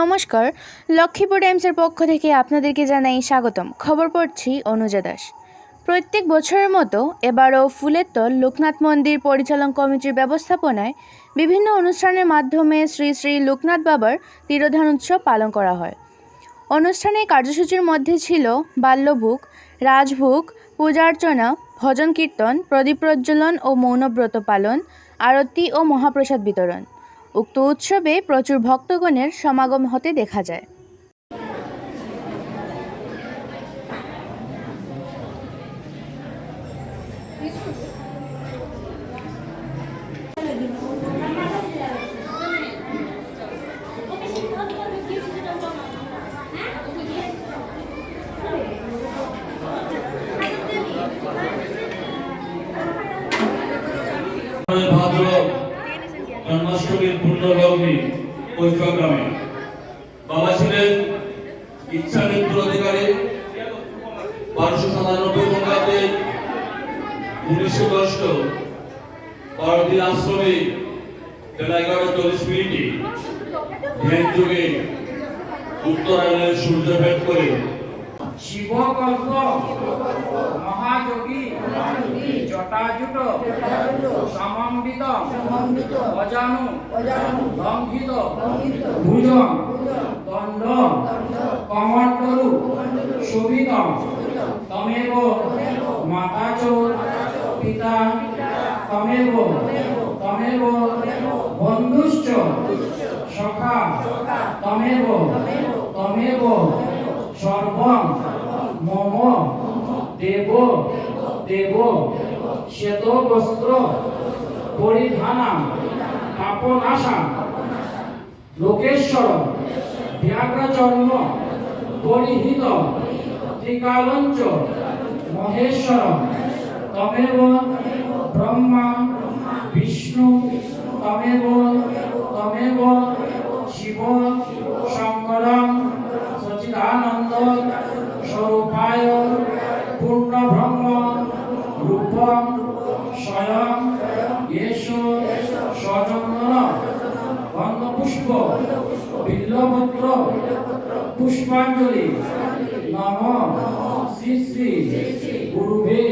নমস্কার, লক্ষ্মীপুর টাইমসের পক্ষ থেকে আপনাদেরকে জানাই স্বাগতম। খবর পড়ছি অনুজা দাস। প্রত্যেক বছরের মতো এবারও ফুলের তল লোকনাথ মন্দির পরিচালন কমিটির ব্যবস্থাপনায় বিভিন্ন অনুষ্ঠানের মাধ্যমে শ্রী শ্রী লোকনাথ বাবার তিরোধান উৎসব পালন করা হয়। অনুষ্ঠানে কার্যসূচির মধ্যে ছিল বাল্যভোগ, রাজভোগ, পূজার্চনা, ভজন কীর্তন, প্রদীপ প্রজ্বলন ও মৌনব্রত পালন, আরতি ও মহাপ্রসাদ বিতরণ। উক্ত উৎসবে প্রচুর ভক্তগণের সমাগম হতে দেখা যায়। ভাদ্র কৈফগ্রামে বাবা ছিলেন ইচ্ছা মৃত্যুর অধিকারী, বারোশো সাতানব্বই বঙ্গাব্দে উনিশশো ষষ্ঠ পরদিন আশ্রমে বেলা এগারোটা চল্লিশ মিনিটে ধ্যান যুগে উত্তরায়ণের সূর্য ভেদ করে। শিবকল্প। জটাজুট সমন্বিত অজানু লঙ্ঘিত ভুজ দণ্ড কমণ্ডলু শোভিত তমেব মাতা চ পিতা তমেব তমেব বন্ধুশ্চ সখা তমেব তমেব সর্বম দেব দেব শ্বেত বস্ত্র পরিধানা, পাপনাশা লোকেশ্বর ব্যাঘ্রচর্ম পরিহিত, ত্রিকালঞ্চ মহেশ্বর তমেব, ব্রহ্মা, বিষ্ণু, তমেব তমেব, শিব শঙ্করম বিল্লপত্র পুষ্পাঞ্জলি। নম শ্রী শ্রী গুরুভে